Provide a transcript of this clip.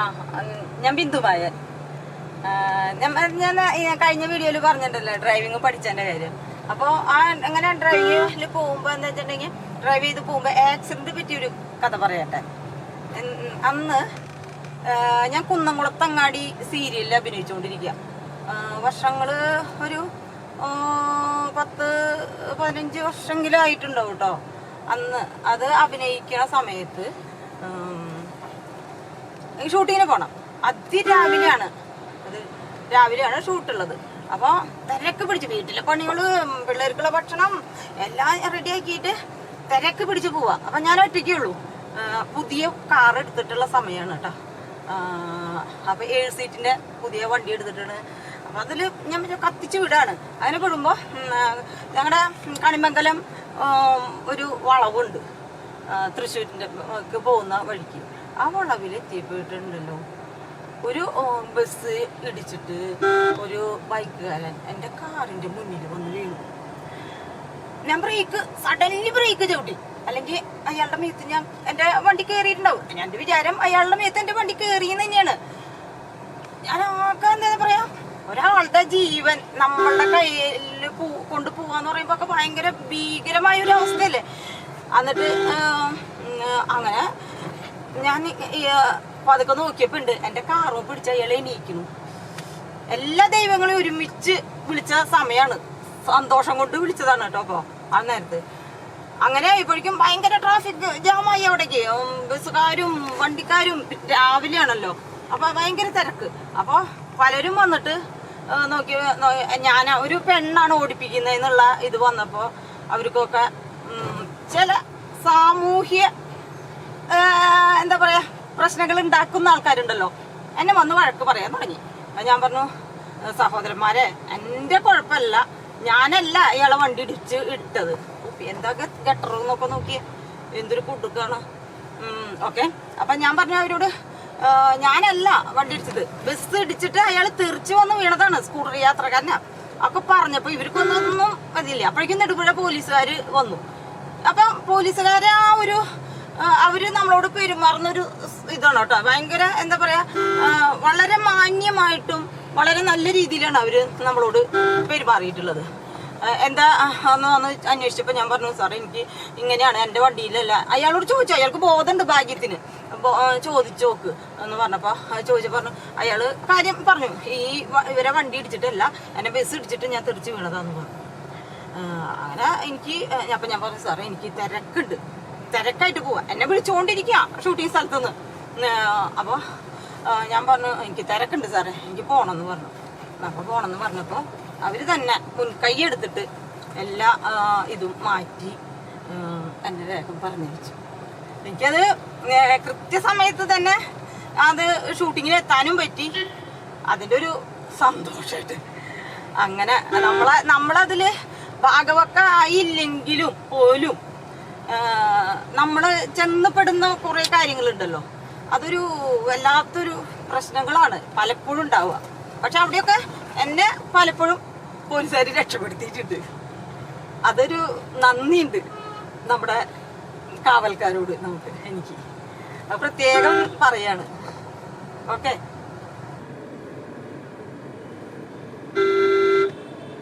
ആ ഞാൻ ബിന്ദുമായൻ ഞാൻ കഴിഞ്ഞ വീഡിയോയിൽ പറഞ്ഞിട്ടുണ്ടല്ലോ ഡ്രൈവിംഗ് പഠിച്ചതിന്റെ കാര്യം. അപ്പോൾ ആ അങ്ങനെ ഡ്രൈവിംഗിൽ പോകുമ്പോൾ എന്താ വെച്ചിട്ടുണ്ടെങ്കിൽ ഡ്രൈവ് ചെയ്ത് പോകുമ്പോൾ ആക്സിഡന്റ് പറ്റിയൊരു കഥ പറയട്ടെ. അന്ന് ഞാൻ കുന്നംകുളത്തങ്ങാടി സീരിയലിൽ അഭിനയിച്ചുകൊണ്ടിരിക്കുക വർഷങ്ങൾ ഒരു പത്ത് പതിനഞ്ച് വർഷമെങ്കിലും ആയിട്ടുണ്ടാവും കേട്ടോ അന്ന് അത് അഭിനയിക്കുന്ന സമയത്ത് ഉം, ഷൂട്ടിങ്ങിന് പോണം. അതിരാവിലെയാണ്. അത് രാവിലെയാണ് ഷൂട്ടുള്ളത് അപ്പോൾ തിരക്ക് പിടിച്ച് വീട്ടിലെ പണികൾ പിള്ളേർക്കുള്ള ഭക്ഷണം എല്ലാം റെഡിയാക്കിയിട്ട് തിരക്ക് പിടിച്ച് പോവാ. അപ്പം ഞാൻ ഒറ്റയ്ക്കേ ഉള്ളൂ. പുതിയ കാർ എടുത്തിട്ടുള്ള സമയമാണ് കേട്ടോ. അപ്പോൾ ഏഴ് സീറ്റിന്റെ പുതിയ വണ്ടി എടുത്തിട്ടാണ്. അപ്പം അതിൽ ഞാൻ കത്തിച്ചു വിടാണ്. അതിനെ പെടുമ്പോൾ ഞങ്ങളുടെ കണിമംഗലം ഒരു വളവുണ്ട്. തൃശ്ശൂരിന്റെ പോകുന്ന വഴിക്ക്. ആ വളവിൽ എത്തിയപ്പോയിട്ടുണ്ടല്ലോ ഒരു ബസ് ഇടിച്ചിട്ട് ഒരു ബൈക്കുകാരൻ എന്റെ കാറിന്റെ മുന്നിൽ വന്ന് വീണു. ഞാൻ ബ്രേക്ക് സഡൻലി ബ്രേക്ക് ചവിട്ടി. അല്ലെങ്കിൽ അയാളുടെ മേത്ത് ഞാൻ എന്റെ വണ്ടി കയറിയിട്ടുണ്ടാവും ഞാൻ എന്റെ വിചാരം അയാളുടെ മേത്ത് എന്റെ വണ്ടി കയറിയെന്ന് തന്നെയാണ്. ഞാൻ ആകെ എന്താ പറയാ ഒരാളുടെ ജീവൻ നമ്മളുടെ കയ്യിൽ കൊണ്ടു പോവാന്ന് പറയുമ്പോ ഒക്കെ ഭയങ്കര ഭീകരമായ ഒരു അവസ്ഥയല്ലേ എന്നിട്ട് അങ്ങനെ ഞാൻ പതുക്കെ നോക്കിയപ്പോ ഉണ്ട് എന്റെ കാറും പിടിച്ച അയാളെ എണീക്കുന്നു. എല്ലാ ദൈവങ്ങളെയും ഒരുമിച്ച് വിളിച്ച സമയാണ്. സന്തോഷം കൊണ്ട് വിളിച്ചതാണ് കേട്ടോ അപ്പൊ ആ നേരത്ത്. അങ്ങനെ ആയപ്പോഴേക്കും ഭയങ്കര ട്രാഫിക് ജാമായി അവിടേക്ക്. ബസ്സുകാരും വണ്ടിക്കാരും രാവിലെയാണല്ലോ. അപ്പൊ ഭയങ്കര തിരക്ക്. അപ്പൊ പലരും വന്നിട്ട് നോക്കി ഞാൻ ഒരു പെണ്ണാണ് ഓടിപ്പിക്കുന്നത് എന്നുള്ള ഇത് വന്നപ്പോ അവർക്കൊക്കെ ചില ആ, എന്താ പറയാ പ്രശ്നങ്ങൾ ഉണ്ടാക്കുന്ന ആൾക്കാരുണ്ടല്ലോ. എന്നെ വന്ന് വഴക്ക് പറയാൻ തുടങ്ങി. അപ്പൊ ഞാൻ പറഞ്ഞു സഹോദരന്മാരെ എന്റെ കുഴപ്പമല്ല. ഞാനല്ല ഇയാളെ വണ്ടി ഇടിച്ച് ഇട്ടത്. എന്താ ഗട്ടർ എന്നൊക്കെ നോക്കി എന്തൊരു കുടുക്കാണ്. ഓക്കെ. അപ്പൊ ഞാൻ പറഞ്ഞു അവരോട് ഞാനല്ല വണ്ടി ഇടിച്ചത്. ബസ് ഇടിച്ചിട്ട് അയാൾ തെറിച്ച് വന്ന് വീണതാണ് സ്കൂട്ടർ യാത്രക്കാരനാ. ഒക്കെ പറഞ്ഞപ്പോ ഇവർക്കൊന്നും അതില്ല അപ്പോഴേക്കും നെടുപുഴ പോലീസുകാര് വന്നു. അപ്പൊ പോലീസുകാരെ ആ ഒരു അവർ നമ്മളോട് പെരുമാറുന്നൊരു ഇതാണ് കേട്ടോ. ഭയങ്കര എന്താ പറയാ വളരെ മാന്യമായിട്ടും വളരെ നല്ല രീതിയിലാണ് അവർ നമ്മളോട് പെരുമാറിയിട്ടുള്ളത്. എന്താ അന്ന് വന്ന് അന്വേഷിച്ചപ്പോൾ ഞാൻ പറഞ്ഞു സാറേ എനിക്ക് ഇങ്ങനെയാണ് എന്റെ വണ്ടിയിലല്ല. അയാളോട് ചോദിച്ചു അയാൾക്ക് ബോധമുണ്ട് ഭാഗ്യത്തിന്. ചോദിച്ചു നോക്ക് എന്ന് പറഞ്ഞപ്പോൾ ചോദിച്ചു പറഞ്ഞു അയാൾ കാര്യം പറഞ്ഞു ഈ ഇവരെ വണ്ടി ഇടിച്ചിട്ടല്ല എന്നെ ബസ് ഇടിച്ചിട്ട് ഞാൻ തെറിച്ച് വീണതാന്ന് പറഞ്ഞു. അങ്ങനെ എനിക്ക് അപ്പൊ ഞാൻ പറഞ്ഞു സാറേ എനിക്ക് തിരക്കുണ്ട്. തിരക്കായിട്ട് പോവാ. എന്നെ വിളിച്ചുകൊണ്ടിരിക്കുക ഷൂട്ടിംഗ് സ്ഥലത്തുനിന്ന്. അപ്പോൾ ഞാൻ പറഞ്ഞു എനിക്ക് തിരക്കുണ്ട് സാറേ. എനിക്ക് പോകണമെന്ന് പറഞ്ഞു. അപ്പോൾ പോകണമെന്ന് പറഞ്ഞപ്പോൾ അവർ തന്നെ മുൻകൈ എടുത്തിട്ട് എല്ലാ ഇതും മാറ്റി എന്റെ വേഗം പറഞ്ഞു വെച്ചു എനിക്കത് കൃത്യസമയത്ത് തന്നെ അത് ഷൂട്ടിങ്ങിന് എത്താനും പറ്റി. അതിന്റെ ഒരു സന്തോഷമായിട്ട് അങ്ങനെ നമ്മളെ നമ്മളതിൽ ഭാഗവക്കായില്ലെങ്കിലും പോലും നമ്മൾ ചെന്നപ്പെടുന്ന കുറെ കാര്യങ്ങളുണ്ടല്ലോ. അതൊരു വല്ലാത്തൊരു പ്രശ്നങ്ങളാണ് പലപ്പോഴും ഉണ്ടാവുക. പക്ഷെ അവിടെയൊക്കെ എന്നെ പലപ്പോഴും പോലീസുകാർ രക്ഷപ്പെടുത്തിയിട്ടുണ്ട്. അതൊരു നന്ദിയുണ്ട് നമ്മുടെ കാവൽക്കാരോട് നമുക്ക് എനിക്ക്. പ്രത്യേകം പറയാണ്. ഓക്കെ.